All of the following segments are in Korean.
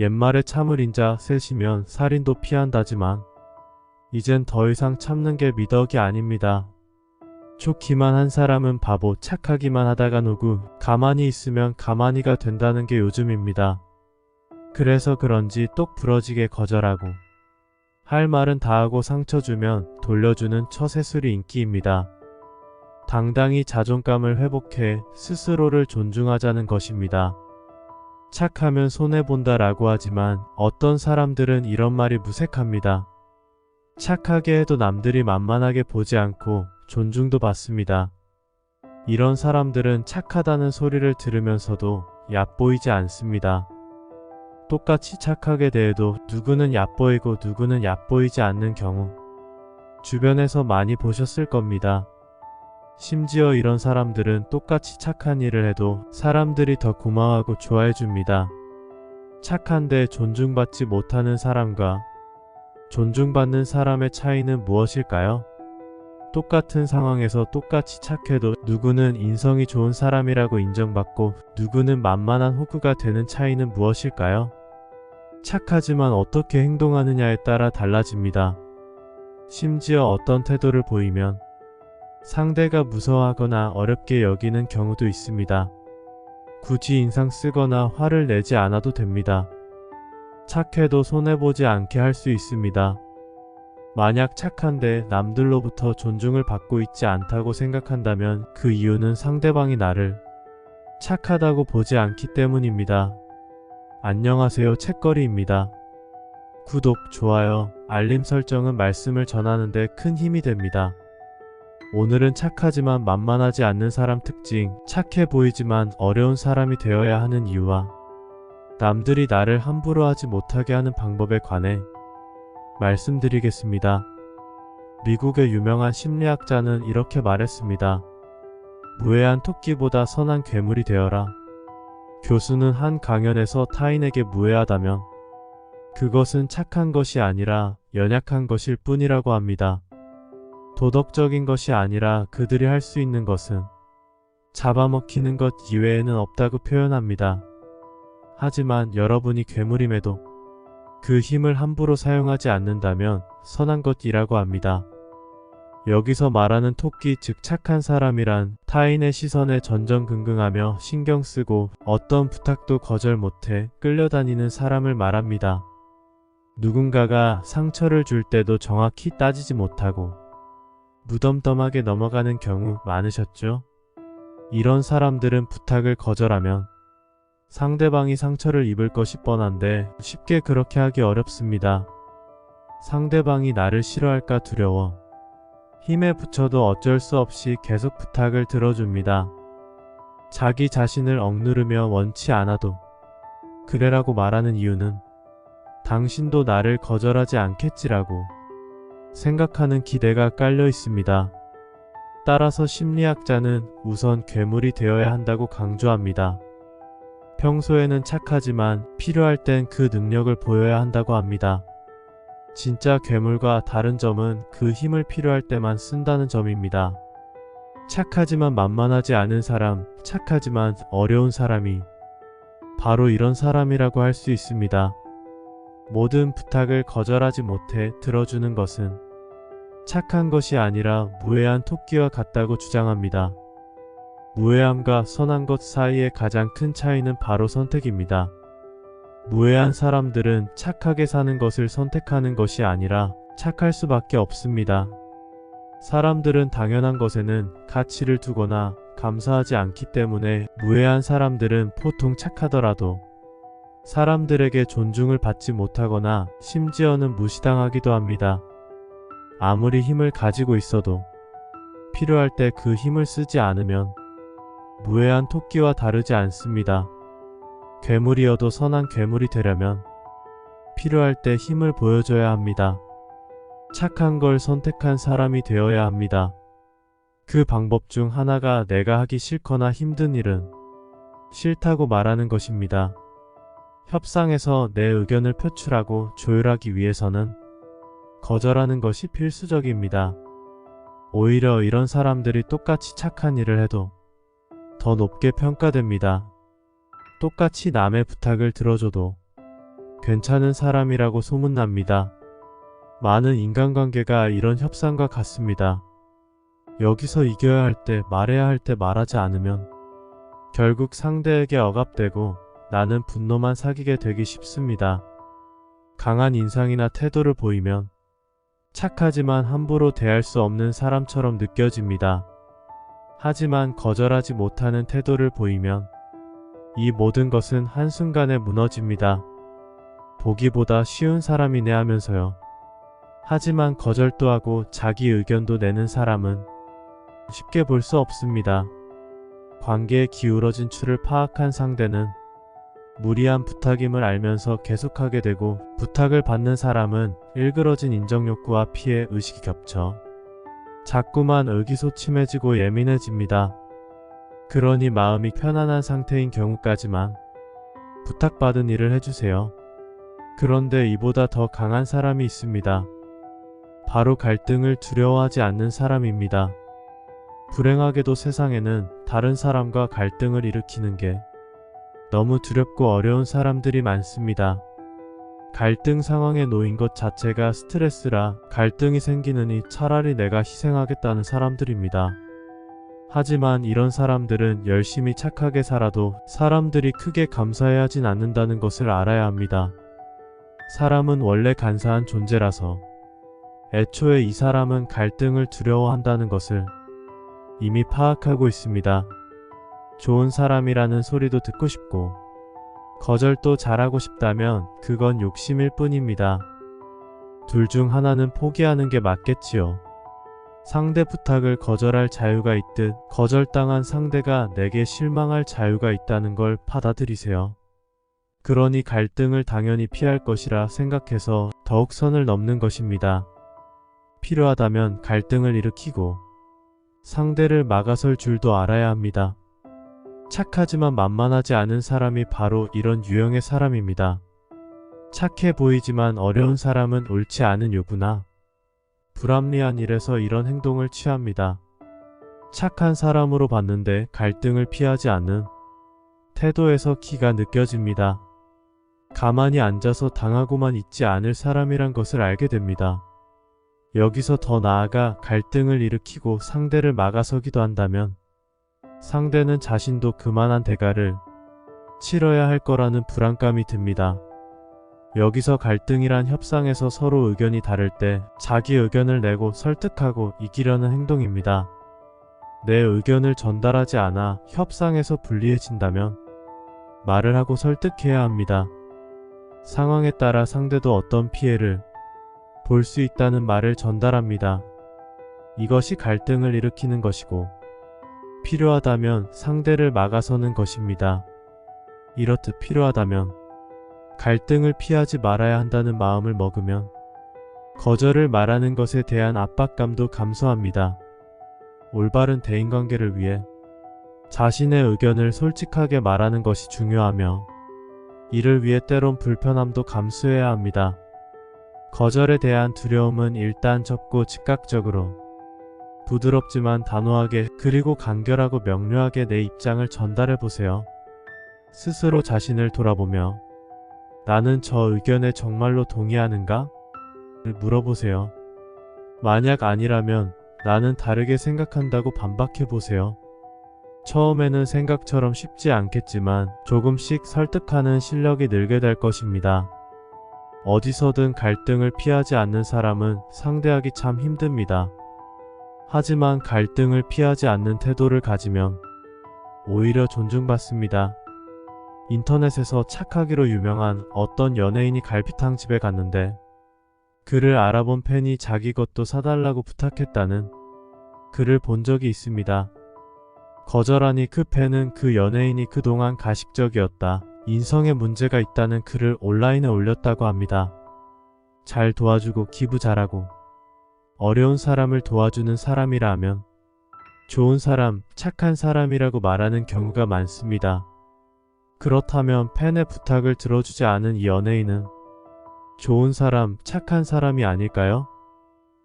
옛말에 참을 인 자 셋이면 살인도 피한다지만 이젠 더 이상 참는 게 미덕이 아닙니다. 좋기만 한 사람은 바보 착하기만 하다가 누구 가만히 있으면 가만히가 된다는 게 요즘입니다. 그래서 그런지 똑 부러지게 거절하고 할 말은 다 하고 상처 주면 돌려주는 처세술이 인기입니다. 당당히 자존감을 회복해 스스로를 존중하자는 것입니다. 착하면 손해본다 라고 하지만 어떤 사람들은 이런 말이 무색합니다. 착하게 해도 남들이 만만하게 보지 않고 존중도 받습니다. 이런 사람들은 착하다는 소리를 들으면서도 얕보이지 않습니다. 똑같이 착하게 대해도 누구는 얕보이고 누구는 얕보이지 않는 경우 주변에서 많이 보셨을 겁니다. 심지어 이런 사람들은 똑같이 착한 일을 해도 사람들이 더 고마워하고 좋아해 줍니다. 착한데 존중받지 못하는 사람과 존중받는 사람의 차이는 무엇일까요? 똑같은 상황에서 똑같이 착해도 누구는 인성이 좋은 사람이라고 인정받고 누구는 만만한 호구가 되는 차이는 무엇일까요? 착하지만 어떻게 행동하느냐에 따라 달라집니다. 심지어 어떤 태도를 보이면 상대가 무서워하거나 어렵게 여기는 경우도 있습니다. 굳이 인상 쓰거나 화를 내지 않아도 됩니다. 착해도 손해보지 않게 할 수 있습니다. 만약 착한데 남들로부터 존중을 받고 있지 않다고 생각한다면 그 이유는 상대방이 나를 착하다고 보지 않기 때문입니다. 안녕하세요 책거리입니다. 구독, 좋아요, 알림 설정은 말씀을 전하는데 큰 힘이 됩니다. 오늘은 착하지만 만만하지 않는 사람 특징, 착해 보이지만 어려운 사람이 되어야 하는 이유와 남들이 나를 함부로 하지 못하게 하는 방법에 관해 말씀드리겠습니다. 미국의 유명한 심리학자는 이렇게 말했습니다. 무해한 토끼보다 선한 괴물이 되어라. 교수는 한 강연에서 타인에게 무해하다면 그것은 착한 것이 아니라 연약한 것일 뿐이라고 합니다. 도덕적인 것이 아니라 그들이 할 수 있는 것은 잡아먹히는 것 이외에는 없다고 표현합니다. 하지만 여러분이 괴물임에도 그 힘을 함부로 사용하지 않는다면 선한 것이라고 합니다. 여기서 말하는 토끼 즉 착한 사람이란 타인의 시선에 전전긍긍하며 신경 쓰고 어떤 부탁도 거절 못해 끌려다니는 사람을 말합니다. 누군가가 상처를 줄 때도 정확히 따지지 못하고 무덤덤하게 넘어가는 경우 많으셨죠? 이런 사람들은 부탁을 거절하면 상대방이 상처를 입을 것이 뻔한데 쉽게 그렇게 하기 어렵습니다. 상대방이 나를 싫어할까 두려워 힘에 부쳐도 어쩔 수 없이 계속 부탁을 들어줍니다. 자기 자신을 억누르며 원치 않아도 그래라고 말하는 이유는 당신도 나를 거절하지 않겠지라고 생각하는 기대가 깔려 있습니다. 따라서 심리학자는 우선 괴물이 되어야 한다고 강조합니다. 평소에는 착하지만 필요할 땐 그 능력을 보여야 한다고 합니다. 진짜 괴물과 다른 점은 그 힘을 필요할 때만 쓴다는 점입니다. 착하지만 만만하지 않은 사람, 착하지만 어려운 사람이 바로 이런 사람이라고 할 수 있습니다. 모든 부탁을 거절하지 못해 들어주는 것은 착한 것이 아니라 무해한 토끼와 같다고 주장합니다. 무해함과 선한 것 사이의 가장 큰 차이는 바로 선택입니다. 무해한 사람들은 착하게 사는 것을 선택하는 것이 아니라 착할 수밖에 없습니다. 사람들은 당연한 것에는 가치를 두거나 감사하지 않기 때문에 무해한 사람들은 보통 착하더라도 사람들에게 존중을 받지 못하거나 심지어는 무시당하기도 합니다. 아무리 힘을 가지고 있어도 필요할 때 그 힘을 쓰지 않으면 무해한 토끼와 다르지 않습니다. 괴물이어도 선한 괴물이 되려면 필요할 때 힘을 보여줘야 합니다. 착한 걸 선택한 사람이 되어야 합니다. 그 방법 중 하나가 내가 하기 싫거나 힘든 일은 싫다고 말하는 것입니다. 협상에서 내 의견을 표출하고 조율하기 위해서는 거절하는 것이 필수적입니다. 오히려 이런 사람들이 똑같이 착한 일을 해도 더 높게 평가됩니다. 똑같이 남의 부탁을 들어줘도 괜찮은 사람이라고 소문납니다. 많은 인간관계가 이런 협상과 같습니다. 여기서 이겨야 할 때 말해야 할 때 말하지 않으면 결국 상대에게 억압되고 나는 분노만 사귀게 되기 쉽습니다. 강한 인상이나 태도를 보이면 착하지만 함부로 대할 수 없는 사람처럼 느껴집니다. 하지만 거절하지 못하는 태도를 보이면 이 모든 것은 한순간에 무너집니다. 보기보다 쉬운 사람이네 하면서요. 하지만 거절도 하고 자기 의견도 내는 사람은 쉽게 볼 수 없습니다. 관계에 기울어진 추를 파악한 상대는 무리한 부탁임을 알면서 계속하게 되고 부탁을 받는 사람은 일그러진 인정욕구와 피해 의식이 겹쳐 자꾸만 의기소침해지고 예민해집니다. 그러니 마음이 편안한 상태인 경우까지만 부탁받은 일을 해주세요. 그런데 이보다 더 강한 사람이 있습니다. 바로 갈등을 두려워하지 않는 사람입니다. 불행하게도 세상에는 다른 사람과 갈등을 일으키는 게 너무 두렵고 어려운 사람들이 많습니다. 갈등 상황에 놓인 것 자체가 스트레스라 갈등이 생기느니 차라리 내가 희생하겠다는 사람들입니다. 하지만 이런 사람들은 열심히 착하게 살아도 사람들이 크게 감사해 하진 않는다는 것을 알아야 합니다. 사람은 원래 간사한 존재라서 애초에 이 사람은 갈등을 두려워한다는 것을 이미 파악하고 있습니다. 좋은 사람이라는 소리도 듣고 싶고 거절도 잘하고 싶다면 그건 욕심일 뿐입니다. 둘 중 하나는 포기하는 게 맞겠지요. 상대 부탁을 거절할 자유가 있듯 거절당한 상대가 내게 실망할 자유가 있다는 걸 받아들이세요. 그러니 갈등을 당연히 피할 것이라 생각해서 더욱 선을 넘는 것입니다. 필요하다면 갈등을 일으키고 상대를 막아설 줄도 알아야 합니다. 착하지만 만만하지 않은 사람이 바로 이런 유형의 사람입니다. 착해 보이지만 어려운 사람은 옳지 않은 요구나 불합리한 일에서 이런 행동을 취합니다. 착한 사람으로 봤는데 갈등을 피하지 않는 태도에서 기가 느껴집니다. 가만히 앉아서 당하고만 있지 않을 사람이란 것을 알게 됩니다. 여기서 더 나아가 갈등을 일으키고 상대를 막아서기도 한다면 상대는 자신도 그만한 대가를 치러야 할 거라는 불안감이 듭니다. 여기서 갈등이란 협상에서 서로 의견이 다를 때 자기 의견을 내고 설득하고 이기려는 행동입니다. 내 의견을 전달하지 않아 협상에서 불리해진다면 말을 하고 설득해야 합니다. 상황에 따라 상대도 어떤 피해를 볼 수 있다는 말을 전달합니다. 이것이 갈등을 일으키는 것이고 필요하다면 상대를 막아서는 것입니다. 이렇듯 필요하다면 갈등을 피하지 말아야 한다는 마음을 먹으면 거절을 말하는 것에 대한 압박감도 감소합니다. 올바른 대인관계를 위해 자신의 의견을 솔직하게 말하는 것이 중요하며 이를 위해 때론 불편함도 감수해야 합니다. 거절에 대한 두려움은 일단 접고 즉각적으로 부드럽지만 단호하게 그리고 간결하고 명료하게 내 입장을 전달해 보세요. 스스로 자신을 돌아보며 나는 저 의견에 정말로 동의하는가? 를 물어보세요. 만약 아니라면 나는 다르게 생각한다고 반박해 보세요. 처음에는 생각처럼 쉽지 않겠지만 조금씩 설득하는 실력이 늘게 될 것입니다. 어디서든 갈등을 피하지 않는 사람은 상대하기 참 힘듭니다. 하지만 갈등을 피하지 않는 태도를 가지면 오히려 존중받습니다. 인터넷에서 착하기로 유명한 어떤 연예인이 갈비탕 집에 갔는데 그를 알아본 팬이 자기 것도 사달라고 부탁했다는 글을 본 적이 있습니다. 거절하니 그 팬은 그 연예인이 그동안 가식적이었다. 인성에 문제가 있다는 글을 온라인에 올렸다고 합니다. 잘 도와주고 기부 잘하고 어려운 사람을 도와주는 사람이라 하면 좋은 사람, 착한 사람이라고 말하는 경우가 많습니다. 그렇다면 팬의 부탁을 들어주지 않은 이 연예인은 좋은 사람, 착한 사람이 아닐까요?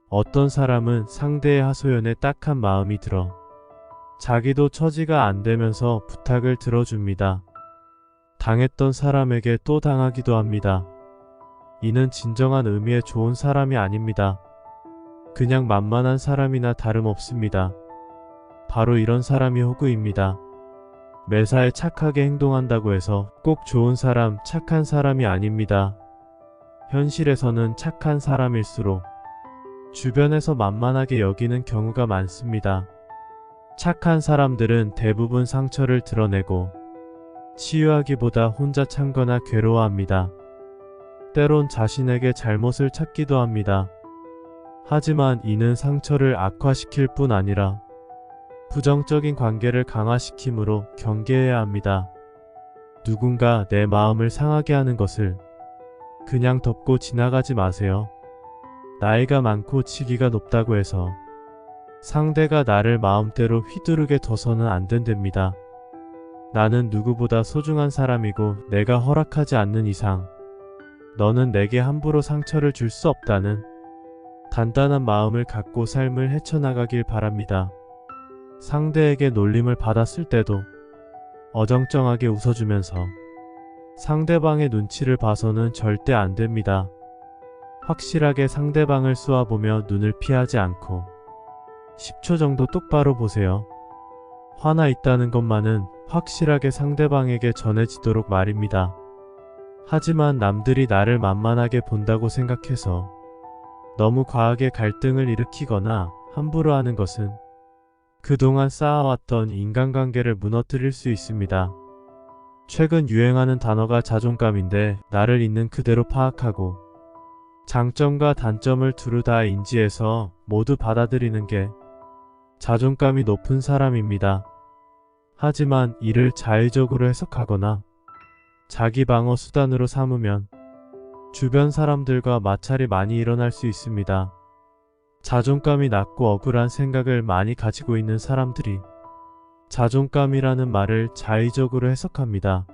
어떤 사람은 상대의 하소연에 딱한 마음이 들어 자기도 처지가 안 되면서 부탁을 들어줍니다. 당했던 사람에게 또 당하기도 합니다. 이는 진정한 의미의 좋은 사람이 아닙니다. 그냥 만만한 사람이나 다름없습니다. 바로 이런 사람이 호구입니다. 매사에 착하게 행동한다고 해서 꼭 좋은 사람, 착한 사람이 아닙니다. 현실에서는 착한 사람일수록 주변에서 만만하게 여기는 경우가 많습니다. 착한 사람들은 대부분 상처를 드러내고 치유하기보다 혼자 참거나 괴로워합니다. 때론 자신에게 잘못을 찾기도 합니다. 하지만 이는 상처를 악화시킬 뿐 아니라 부정적인 관계를 강화시키므로 경계해야 합니다. 누군가 내 마음을 상하게 하는 것을 그냥 덮고 지나가지 마세요. 나이가 많고 직위가 높다고 해서 상대가 나를 마음대로 휘두르게 둬서는 안 된답니다. 나는 누구보다 소중한 사람이고 내가 허락하지 않는 이상 너는 내게 함부로 상처를 줄 수 없다는 단단한 마음을 갖고 삶을 헤쳐나가길 바랍니다. 상대에게 놀림을 받았을 때도 어정쩡하게 웃어주면서 상대방의 눈치를 봐서는 절대 안 됩니다. 확실하게 상대방을 쏘아보며 눈을 피하지 않고 10초 정도 똑바로 보세요. 화나 있다는 것만은 확실하게 상대방에게 전해지도록 말입니다. 하지만 남들이 나를 만만하게 본다고 생각해서 너무 과하게 갈등을 일으키거나 함부로 하는 것은 그동안 쌓아왔던 인간관계를 무너뜨릴 수 있습니다. 최근 유행하는 단어가 자존감인데 나를 있는 그대로 파악하고 장점과 단점을 두루 다 인지해서 모두 받아들이는 게 자존감이 높은 사람입니다. 하지만 이를 자의적으로 해석하거나 자기 방어 수단으로 삼으면 주변 사람들과 마찰이 많이 일어날 수 있습니다. 자존감이 낮고 억울한 생각을 많이 가지고 있는 사람들이 자존감이라는 말을 자의적으로 해석합니다.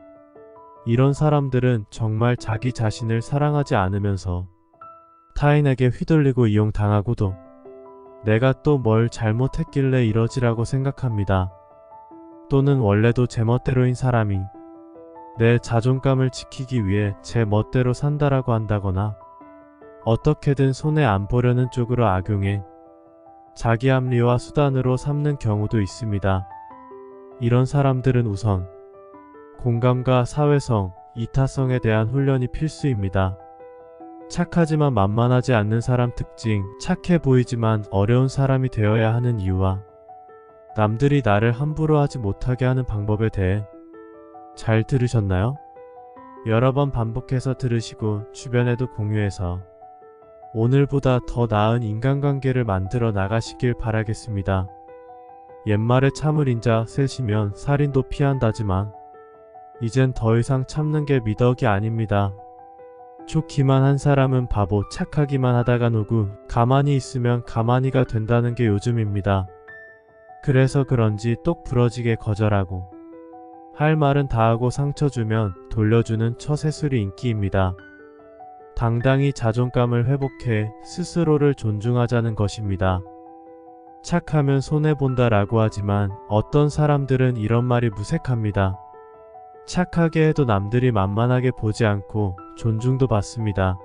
이런 사람들은 정말 자기 자신을 사랑하지 않으면서 타인에게 휘둘리고 이용당하고도 내가 또 뭘 잘못했길래 이러지라고 생각합니다. 또는 원래도 제 멋대로인 사람이 내 자존감을 지키기 위해 제 멋대로 산다라고 한다거나 어떻게든 손해 안 보려는 쪽으로 악용해 자기 합리화 수단으로 삼는 경우도 있습니다. 이런 사람들은 우선 공감과 사회성, 이타성에 대한 훈련이 필수입니다. 착하지만 만만하지 않는 사람 특징, 착해 보이지만 어려운 사람이 되어야 하는 이유와 남들이 나를 함부로 하지 못하게 하는 방법에 대해 잘 들으셨나요? 여러 번 반복해서 들으시고 주변에도 공유해서 오늘보다 더 나은 인간관계를 만들어 나가시길 바라겠습니다. 옛말에 참을 인자 셋이면 살인도 피한다지만 이젠 더 이상 참는 게 미덕이 아닙니다. 좋기만 한 사람은 바보 착하기만 하다가 누구 가만히 있으면 가만히가 된다는 게 요즘입니다. 그래서 그런지 똑 부러지게 거절하고 할 말은 다 하고 상처 주면 돌려주는 처세술이 인기입니다. 당당히 자존감을 회복해 스스로를 존중하자는 것입니다. 착하면 손해본다 라고 하지만 어떤 사람들은 이런 말이 무색합니다. 착하게 해도 남들이 만만하게 보지 않고 존중도 받습니다.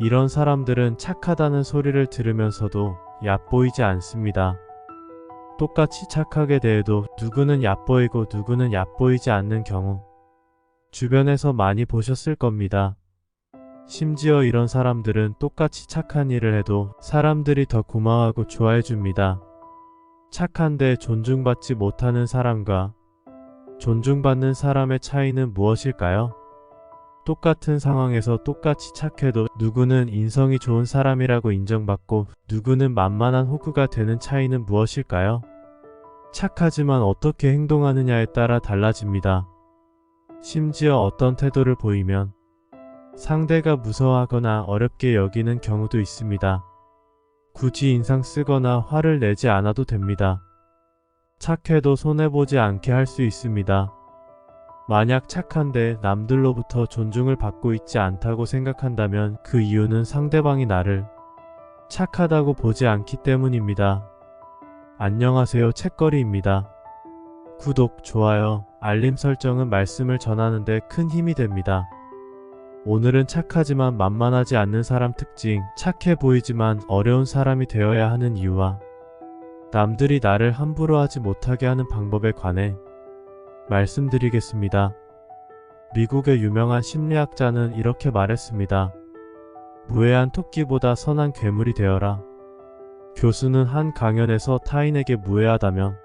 이런 사람들은 착하다는 소리를 들으면서도 얕보이지 않습니다. 똑같이 착하게 대해도 누구는 얕보이고 누구는 얕보이지 않는 경우 주변에서 많이 보셨을 겁니다. 심지어 이런 사람들은 똑같이 착한 일을 해도 사람들이 더 고마워하고 좋아해 줍니다. 착한데 존중받지 못하는 사람과 존중받는 사람의 차이는 무엇일까요? 똑같은 상황에서 똑같이 착해도 누구는 인성이 좋은 사람이라고 인정받고 누구는 만만한 호구가 되는 차이는 무엇일까요? 착하지만 어떻게 행동하느냐에 따라 달라집니다. 심지어 어떤 태도를 보이면 상대가 무서워하거나 어렵게 여기는 경우도 있습니다. 굳이 인상 쓰거나 화를 내지 않아도 됩니다. 착해도 손해보지 않게 할 수 있습니다. 만약 착한데 남들로부터 존중을 받고 있지 않다고 생각한다면 그 이유는 상대방이 나를 착하다고 보지 않기 때문입니다. 안녕하세요 책거리입니다. 구독, 좋아요, 알림 설정은 말씀을 전하는데 큰 힘이 됩니다. 오늘은 착하지만 만만하지 않는 사람 특징, 착해 보이지만 어려운 사람이 되어야 하는 이유와 남들이 나를 함부로 하지 못하게 하는 방법에 관해 말씀드리겠습니다. 미국의 유명한 심리학자는 이렇게 말했습니다. 무해한 토끼보다 선한 괴물이 되어라. 교수는 한 강연에서 타인에게 무해하다면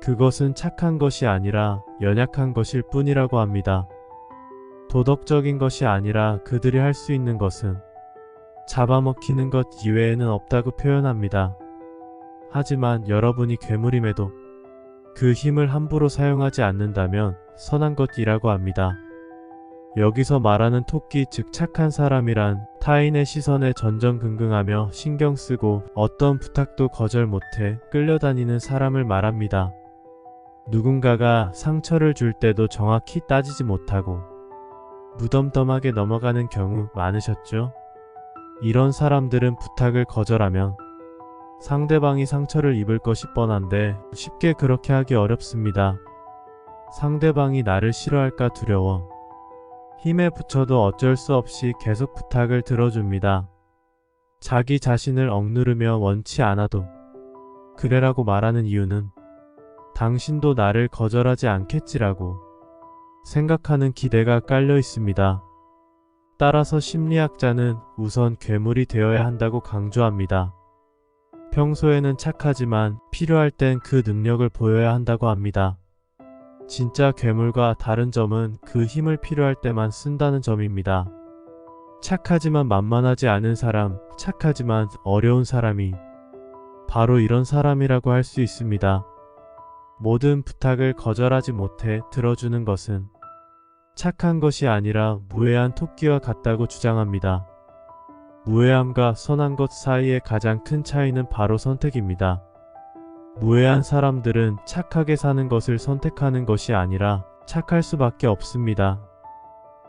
그것은 착한 것이 아니라 연약한 것일 뿐이라고 합니다. 도덕적인 것이 아니라 그들이 할 수 있는 것은 잡아먹히는 것 이외에는 없다고 표현합니다. 하지만 여러분이 괴물임에도 그 힘을 함부로 사용하지 않는다면 선한 것이라고 합니다. 여기서 말하는 토끼 즉 착한 사람이란 타인의 시선에 전전긍긍하며 신경 쓰고 어떤 부탁도 거절 못해 끌려다니는 사람을 말합니다. 누군가가 상처를 줄 때도 정확히 따지지 못하고 무덤덤하게 넘어가는 경우 많으셨죠? 이런 사람들은 부탁을 거절하면 상대방이 상처를 입을 것이 뻔한데 쉽게 그렇게 하기 어렵습니다. 상대방이 나를 싫어할까 두려워 힘에 붙여도 어쩔 수 없이 계속 부탁을 들어줍니다. 자기 자신을 억누르며 원치 않아도 그래라고 말하는 이유는 당신도 나를 거절하지 않겠지라고 생각하는 기대가 깔려 있습니다. 따라서 심리학자는 우선 괴물이 되어야 한다고 강조합니다. 평소에는 착하지만 필요할 땐 그 능력을 보여야 한다고 합니다. 진짜 괴물과 다른 점은 그 힘을 필요할 때만 쓴다는 점입니다. 착하지만 만만하지 않은 사람, 착하지만 어려운 사람이 바로 이런 사람이라고 할 수 있습니다. 모든 부탁을 거절하지 못해 들어주는 것은 착한 것이 아니라 무해한 토끼와 같다고 주장합니다. 무해함과 선한 것 사이의 가장 큰 차이는 바로 선택입니다. 무해한 사람들은 착하게 사는 것을 선택하는 것이 아니라 착할 수밖에 없습니다.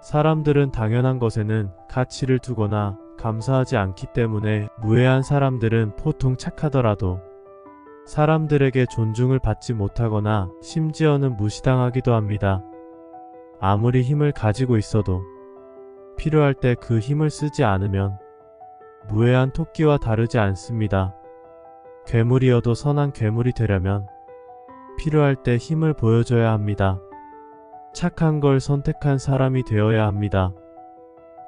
사람들은 당연한 것에는 가치를 두거나 감사하지 않기 때문에 무해한 사람들은 보통 착하더라도 사람들에게 존중을 받지 못하거나 심지어는 무시당하기도 합니다. 아무리 힘을 가지고 있어도 필요할 때 그 힘을 쓰지 않으면 무해한 토끼와 다르지 않습니다. 괴물이어도 선한 괴물이 되려면 필요할 때 힘을 보여줘야 합니다. 착한 걸 선택한 사람이 되어야 합니다.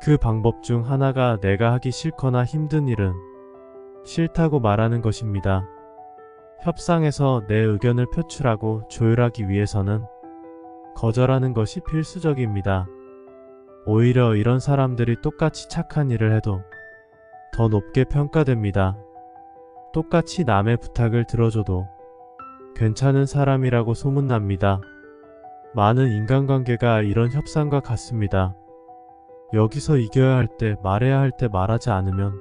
그 방법 중 하나가 내가 하기 싫거나 힘든 일은 싫다고 말하는 것입니다. 협상에서 내 의견을 표출하고 조율하기 위해서는 거절하는 것이 필수적입니다. 오히려 이런 사람들이 똑같이 착한 일을 해도 더 높게 평가됩니다. 똑같이 남의 부탁을 들어줘도 괜찮은 사람이라고 소문납니다. 많은 인간관계가 이런 협상과 같습니다. 여기서 이겨야 할 때 말해야 할 때 말하지 않으면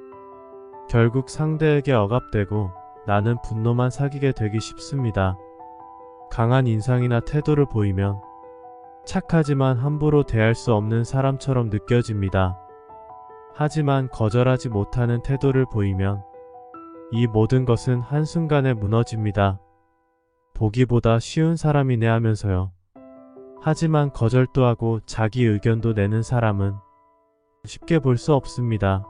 결국 상대에게 억압되고 나는 분노만 사귀게 되기 쉽습니다. 강한 인상이나 태도를 보이면 착하지만 함부로 대할 수 없는 사람처럼 느껴집니다. 하지만 거절하지 못하는 태도를 보이면 이 모든 것은 한순간에 무너집니다. 보기보다 쉬운 사람이네 하면서요. 하지만 거절도 하고 자기 의견도 내는 사람은 쉽게 볼 수 없습니다.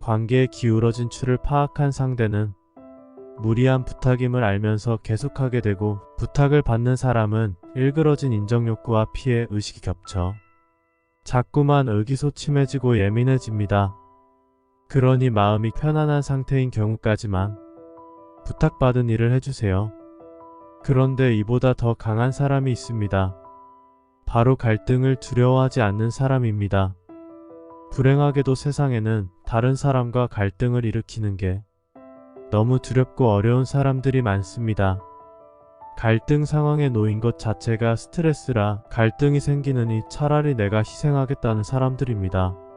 관계에 기울어진 추를 파악한 상대는 무리한 부탁임을 알면서 계속하게 되고 부탁을 받는 사람은 일그러진 인정욕구와 피해 의식이 겹쳐 자꾸만 의기소침해지고 예민해집니다. 그러니 마음이 편안한 상태인 경우까지만 부탁받은 일을 해주세요. 그런데 이보다 더 강한 사람이 있습니다. 바로 갈등을 두려워하지 않는 사람입니다. 불행하게도 세상에는 다른 사람과 갈등을 일으키는 게 너무 두렵고 어려운 사람들이 많습니다. 갈등 상황에 놓인 것 자체가 스트레스라 갈등이 생기느니 차라리 내가 희생하겠다는 사람들입니다.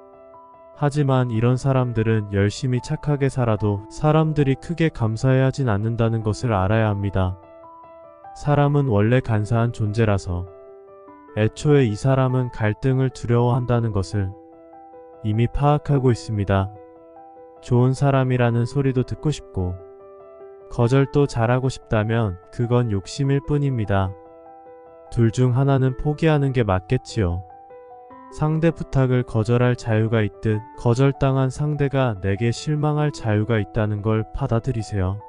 하지만 이런 사람들은 열심히 착하게 살아도 사람들이 크게 감사해 하진 않는다는 것을 알아야 합니다. 사람은 원래 간사한 존재라서 애초에 이 사람은 갈등을 두려워한다는 것을 이미 파악하고 있습니다. 좋은 사람이라는 소리도 듣고 싶고 거절도 잘하고 싶다면 그건 욕심일 뿐입니다. 둘 중 하나는 포기하는 게 맞겠지요. 상대 부탁을 거절할 자유가 있듯 거절당한 상대가 내게 실망할 자유가 있다는 걸 받아들이세요.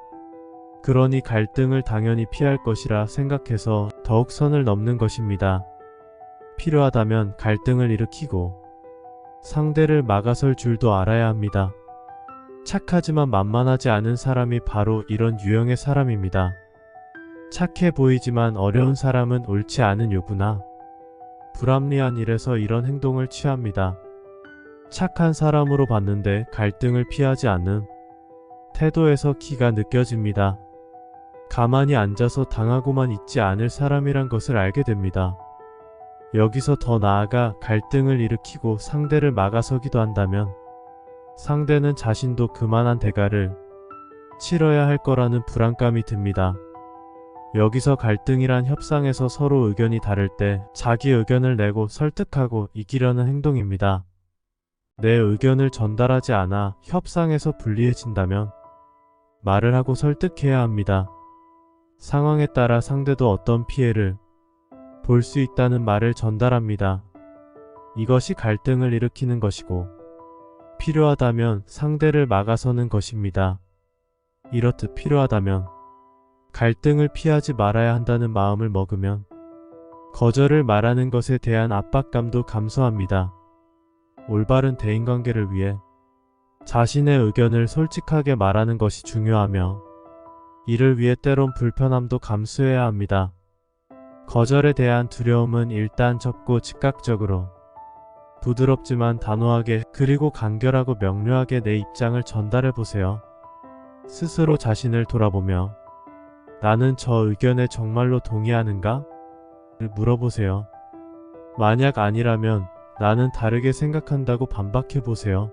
그러니 갈등을 당연히 피할 것이라 생각해서 더욱 선을 넘는 것입니다. 필요하다면 갈등을 일으키고 상대를 막아설 줄도 알아야 합니다. 착하지만 만만하지 않은 사람이 바로 이런 유형의 사람입니다. 착해 보이지만 어려운 사람은 옳지 않은 요구나 불합리한 일에서 이런 행동을 취합니다. 착한 사람으로 봤는데 갈등을 피하지 않는 태도에서 기가 느껴집니다. 가만히 앉아서 당하고만 있지 않을 사람이란 것을 알게 됩니다. 여기서 더 나아가 갈등을 일으키고 상대를 막아서기도 한다면 상대는 자신도 그만한 대가를 치러야 할 거라는 불안감이 듭니다. 여기서 갈등이란 협상에서 서로 의견이 다를 때 자기 의견을 내고 설득하고 이기려는 행동입니다. 내 의견을 전달하지 않아 협상에서 불리해진다면 말을 하고 설득해야 합니다. 상황에 따라 상대도 어떤 피해를 볼 수 있다는 말을 전달합니다. 이것이 갈등을 일으키는 것이고 필요하다면 상대를 막아서는 것입니다. 이렇듯 필요하다면 갈등을 피하지 말아야 한다는 마음을 먹으면 거절을 말하는 것에 대한 압박감도 감소합니다. 올바른 대인관계를 위해 자신의 의견을 솔직하게 말하는 것이 중요하며 이를 위해 때론 불편함도 감수해야 합니다. 거절에 대한 두려움은 일단 접고 즉각적으로 부드럽지만 단호하게 그리고 간결하고 명료하게 내 입장을 전달해 보세요. 스스로 자신을 돌아보며 나는 저 의견에 정말로 동의하는가? 를 물어보세요. 만약 아니라면 나는 다르게 생각한다고 반박해 보세요.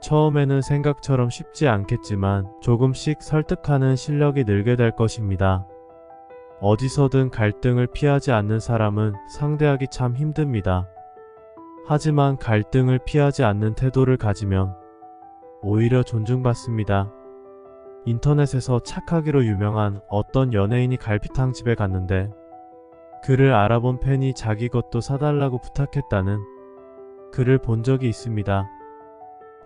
처음에는 생각처럼 쉽지 않겠지만 조금씩 설득하는 실력이 늘게 될 것입니다. 어디서든 갈등을 피하지 않는 사람은 상대하기 참 힘듭니다. 하지만 갈등을 피하지 않는 태도를 가지면 오히려 존중받습니다. 인터넷에서 착하기로 유명한 어떤 연예인이 갈비탕 집에 갔는데 그를 알아본 팬이 자기 것도 사달라고 부탁했다는 글을 본 적이 있습니다.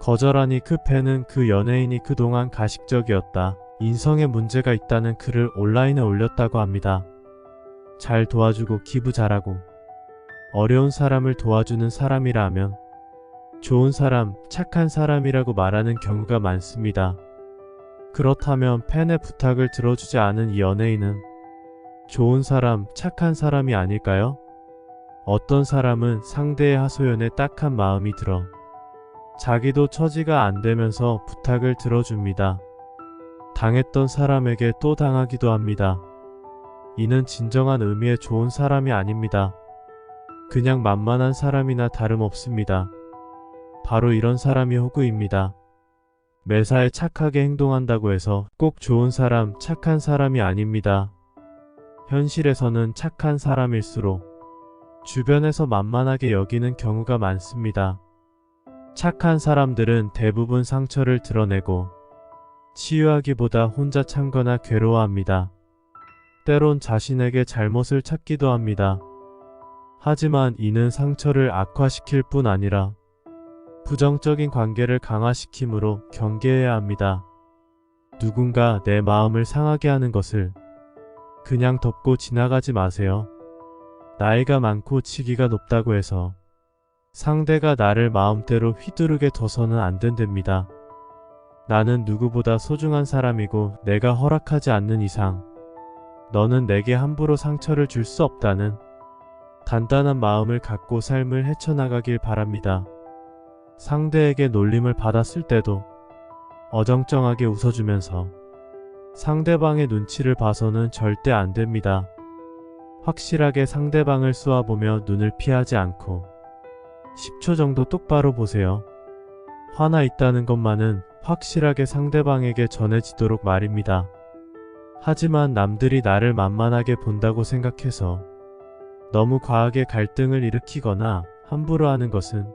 거절하니 그 팬은 그 연예인이 그동안 가식적이었다. 인성에 문제가 있다는 글을 온라인에 올렸다고 합니다. 잘 도와주고 기부 잘하고 어려운 사람을 도와주는 사람이라 하면 좋은 사람, 착한 사람이라고 말하는 경우가 많습니다. 그렇다면 팬의 부탁을 들어주지 않은 이 연예인은 좋은 사람, 착한 사람이 아닐까요? 어떤 사람은 상대의 하소연에 딱한 마음이 들어 자기도 처지가 안 되면서 부탁을 들어줍니다. 당했던 사람에게 또 당하기도 합니다. 이는 진정한 의미의 좋은 사람이 아닙니다. 그냥 만만한 사람이나 다름없습니다. 바로 이런 사람이 호구입니다. 매사에 착하게 행동한다고 해서 꼭 좋은 사람, 착한 사람이 아닙니다. 현실에서는 착한 사람일수록 주변에서 만만하게 여기는 경우가 많습니다. 착한 사람들은 대부분 상처를 드러내고 치유하기보다 혼자 참거나 괴로워합니다. 때론 자신에게 잘못을 찾기도 합니다. 하지만 이는 상처를 악화시킬 뿐 아니라 부정적인 관계를 강화시키므로 경계해야 합니다. 누군가 내 마음을 상하게 하는 것을 그냥 덮고 지나가지 마세요. 나이가 많고 치기가 높다고 해서 상대가 나를 마음대로 휘두르게 둬서는 안 된답니다. 나는 누구보다 소중한 사람이고 내가 허락하지 않는 이상 너는 내게 함부로 상처를 줄 수 없다는 단단한 마음을 갖고 삶을 헤쳐나가길 바랍니다. 상대에게 놀림을 받았을 때도 어정쩡하게 웃어주면서 상대방의 눈치를 봐서는 절대 안 됩니다. 확실하게 상대방을 쏘아보며 눈을 피하지 않고 10초 정도 똑바로 보세요. 화나 있다는 것만은 확실하게 상대방에게 전해지도록 말입니다. 하지만 남들이 나를 만만하게 본다고 생각해서 너무 과하게 갈등을 일으키거나 함부로 하는 것은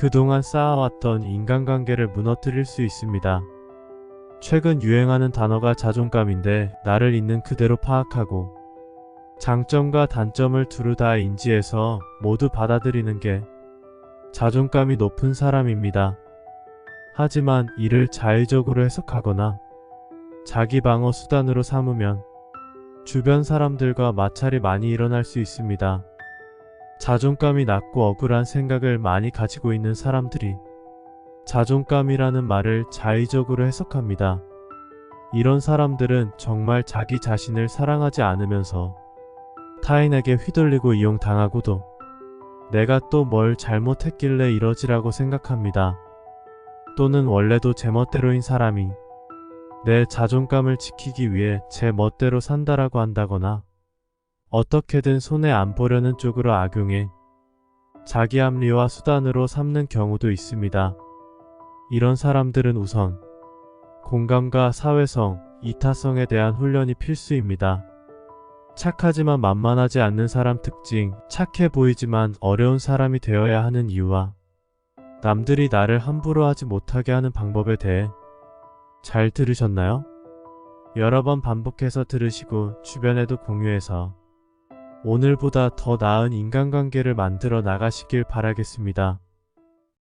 그동안 쌓아왔던 인간관계를 무너뜨릴 수 있습니다. 최근 유행하는 단어가 자존감인데 나를 있는 그대로 파악하고 장점과 단점을 두루 다 인지해서 모두 받아들이는 게 자존감이 높은 사람입니다. 하지만 이를 자의적으로 해석하거나 자기 방어 수단으로 삼으면 주변 사람들과 마찰이 많이 일어날 수 있습니다. 자존감이 낮고 억울한 생각을 많이 가지고 있는 사람들이 자존감이라는 말을 자의적으로 해석합니다. 이런 사람들은 정말 자기 자신을 사랑하지 않으면서 타인에게 휘둘리고 이용당하고도 내가 또 뭘 잘못했길래 이러지라고 생각합니다. 또는 원래도 제 멋대로인 사람이 내 자존감을 지키기 위해 제 멋대로 산다라고 한다거나 어떻게든 손해 안 보려는 쪽으로 악용해 자기 합리화 수단으로 삼는 경우도 있습니다. 이런 사람들은 우선 공감과 사회성, 이타성에 대한 훈련이 필수입니다. 착하지만 만만하지 않는 사람 특징, 착해 보이지만 어려운 사람이 되어야 하는 이유와 남들이 나를 함부로 하지 못하게 하는 방법에 대해 잘 들으셨나요? 여러 번 반복해서 들으시고 주변에도 공유해서 오늘보다 더 나은 인간관계를 만들어 나가시길 바라겠습니다.